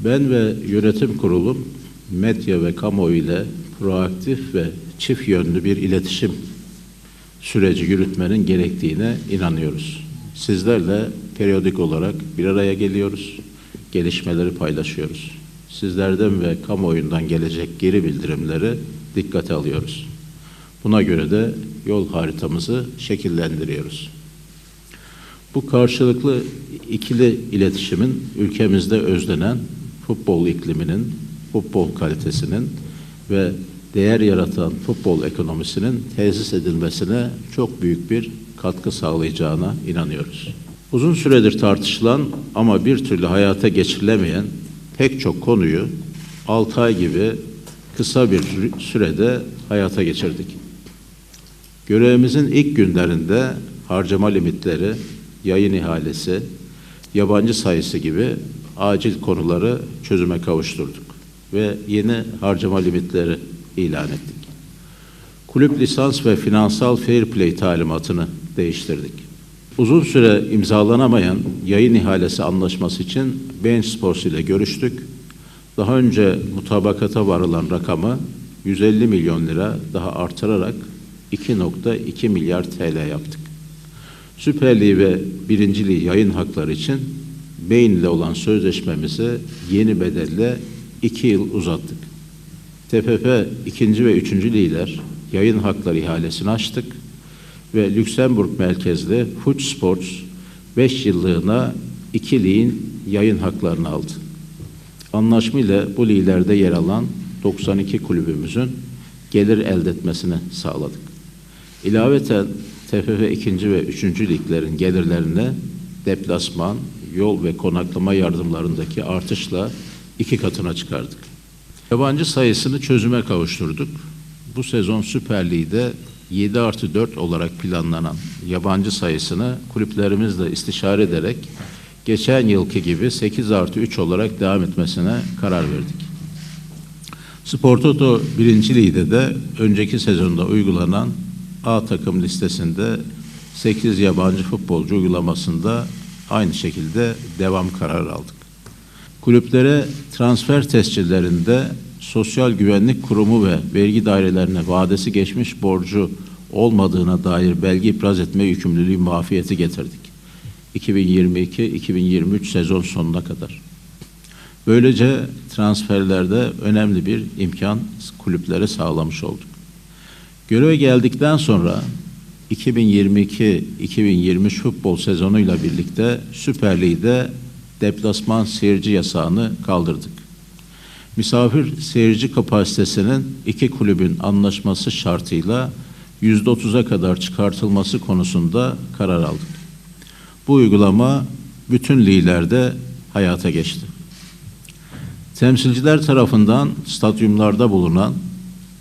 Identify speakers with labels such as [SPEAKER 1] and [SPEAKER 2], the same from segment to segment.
[SPEAKER 1] Ben ve yönetim kurulum medya ve kamuoyu ile proaktif ve çift yönlü bir iletişim süreci yürütmenin gerektiğine inanıyoruz. Sizlerle periyodik olarak bir araya geliyoruz, gelişmeleri paylaşıyoruz. Sizlerden ve kamuoyundan gelecek geri bildirimleri dikkate alıyoruz. Buna göre de yol haritamızı şekillendiriyoruz. Bu karşılıklı ikili iletişimin ülkemizde özlenen futbol ikliminin, futbol kalitesinin ve değer yaratan futbol ekonomisinin tesis edilmesine çok büyük bir katkı sağlayacağına inanıyoruz. Uzun süredir tartışılan ama bir türlü hayata geçirilemeyen pek çok konuyu 6 ay gibi kısa bir sürede hayata geçirdik. Görevimizin ilk günlerinde harcama limitleri, yayın ihalesi, yabancı sayısı gibi acil konuları çözüme kavuşturduk ve yeni harcama limitleri ilan ettik. Kulüp lisans ve finansal fair play talimatını değiştirdik. Uzun süre imzalanamayan yayın ihalesi anlaşması için Bein Sports ile görüştük. Daha önce mutabakata varılan rakamı 150 milyon lira daha artırarak 2.2 milyar TL yaptık. Süper Lig ve Birinci Lig yayın hakları için Beyin ile olan sözleşmemizi yeni bedelle 2 yıl uzattık. TFF ikinci ve üçüncü lider yayın hakları ihalesini açtık ve Lüksemburg merkezli Fuç Sports 5 yıllığına iki ligin yayın haklarını aldı. Anlaşma ile bu liglerde yer alan 92 kulübümüzün gelir elde etmesini sağladık. İlaveten TFF ikinci ve üçüncü liglerin gelirlerine deplasman, yol ve konaklama yardımlarındaki artışla iki katına çıkardık. Yabancı sayısını çözüme kavuşturduk. Bu sezon Süper Lig'de 7 artı 4 olarak planlanan yabancı sayısını kulüplerimizle istişare ederek geçen yılki gibi 8 artı 3 olarak devam etmesine karar verdik. Spor Toto 1. Lig'de de önceki sezonda uygulanan A takım listesinde 8 yabancı futbolcu uygulamasında aynı şekilde devam kararı aldık. Kulüplere transfer tescillerinde Sosyal Güvenlik Kurumu ve vergi dairelerine vadesi geçmiş borcu olmadığına dair belge ipraz etme yükümlülüğü muafiyeti getirdik. 2022-2023 sezon sonuna kadar. Böylece transferlerde önemli bir imkan kulüplere sağlamış olduk. Göreve geldikten sonra 2022-2023 futbol sezonuyla birlikte Süper Lig'de deplasman seyirci yasağını kaldırdık. Misafir seyirci kapasitesinin iki kulübün anlaşması şartıyla yüzde otuza kadar çıkartılması konusunda karar aldık. Bu uygulama bütün liglerde hayata geçti. Temsilciler tarafından stadyumlarda bulunan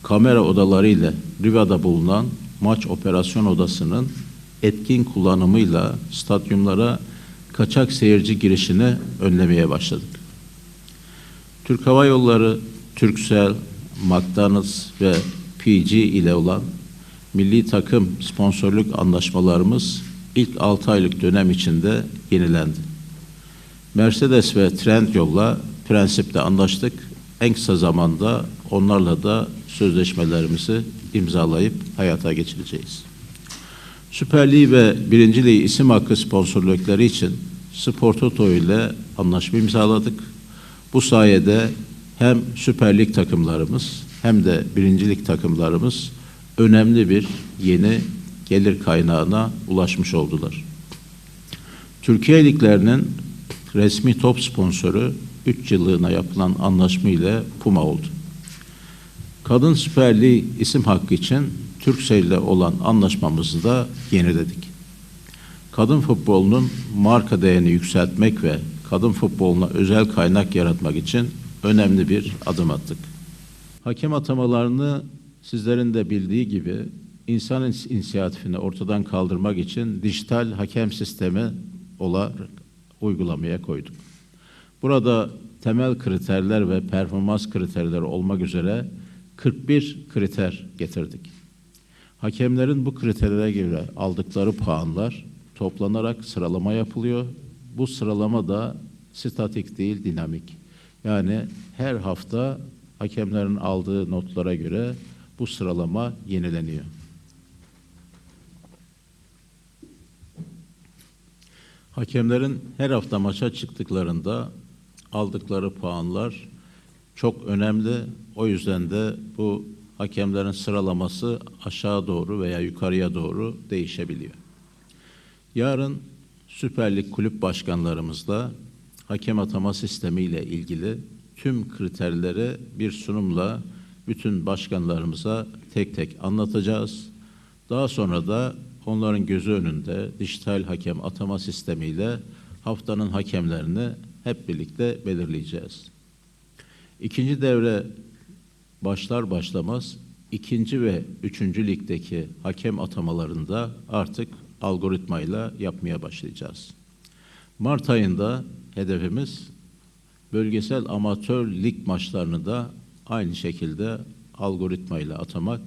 [SPEAKER 1] kamera odaları ile Riva'da bulunan maç operasyon odasının etkin kullanımıyla stadyumlara kaçak seyirci girişini önlemeye başladık. Türk Hava Yolları, Türksel, McDonald's ve PG ile olan milli takım sponsorluk anlaşmalarımız ilk 6 aylık dönem içinde yenilendi. Mercedes ve Trendyol'la prensipte anlaştık. En kısa zamanda onlarla da sözleşmelerimizi imzalayıp hayata geçireceğiz. Süper Lig ve Birinci Lig isim hakkı sponsorlukları için Spor Toto ile anlaşma imzaladık. Bu sayede hem Süper Lig takımlarımız hem de Birinci Lig takımlarımız önemli bir yeni gelir kaynağına ulaşmış oldular. Türkiye liglerinin resmi top sponsoru 3 yıllığına yapılan anlaşma ile Puma oldu. Kadın Süper isim hakkı için Türksel ile olan anlaşmamızı da yeniledik. Kadın futbolunun marka değerini yükseltmek ve kadın futboluna özel kaynak yaratmak için önemli bir adım attık. Hakem atamalarını sizlerin de bildiği gibi insan inisiyatifini ortadan kaldırmak için dijital hakem sistemi olarak uygulamaya koyduk. Burada temel kriterler ve performans kriterleri olmak üzere 41 kriter getirdik. Hakemlerin bu kriterlere göre aldıkları puanlar toplanarak sıralama yapılıyor. Bu sıralama da statik değil dinamik. Yani her hafta hakemlerin aldığı notlara göre bu sıralama yenileniyor. Hakemlerin her hafta maça çıktıklarında aldıkları puanlar çok önemli. O yüzden de bu hakemlerin sıralaması aşağı doğru veya yukarıya doğru değişebiliyor. Yarın Süper Lig kulüp başkanlarımızla hakem atama sistemi ile ilgili tüm kriterleri bir sunumla bütün başkanlarımıza tek tek anlatacağız. Daha sonra da onların gözü önünde dijital hakem atama sistemiyle haftanın hakemlerini hep birlikte belirleyeceğiz. İkinci devre başlar başlamaz ikinci ve üçüncü ligdeki hakem atamalarında artık algoritmayla yapmaya başlayacağız. Mart ayında hedefimiz bölgesel amatör lig maçlarını da aynı şekilde algoritmayla atamak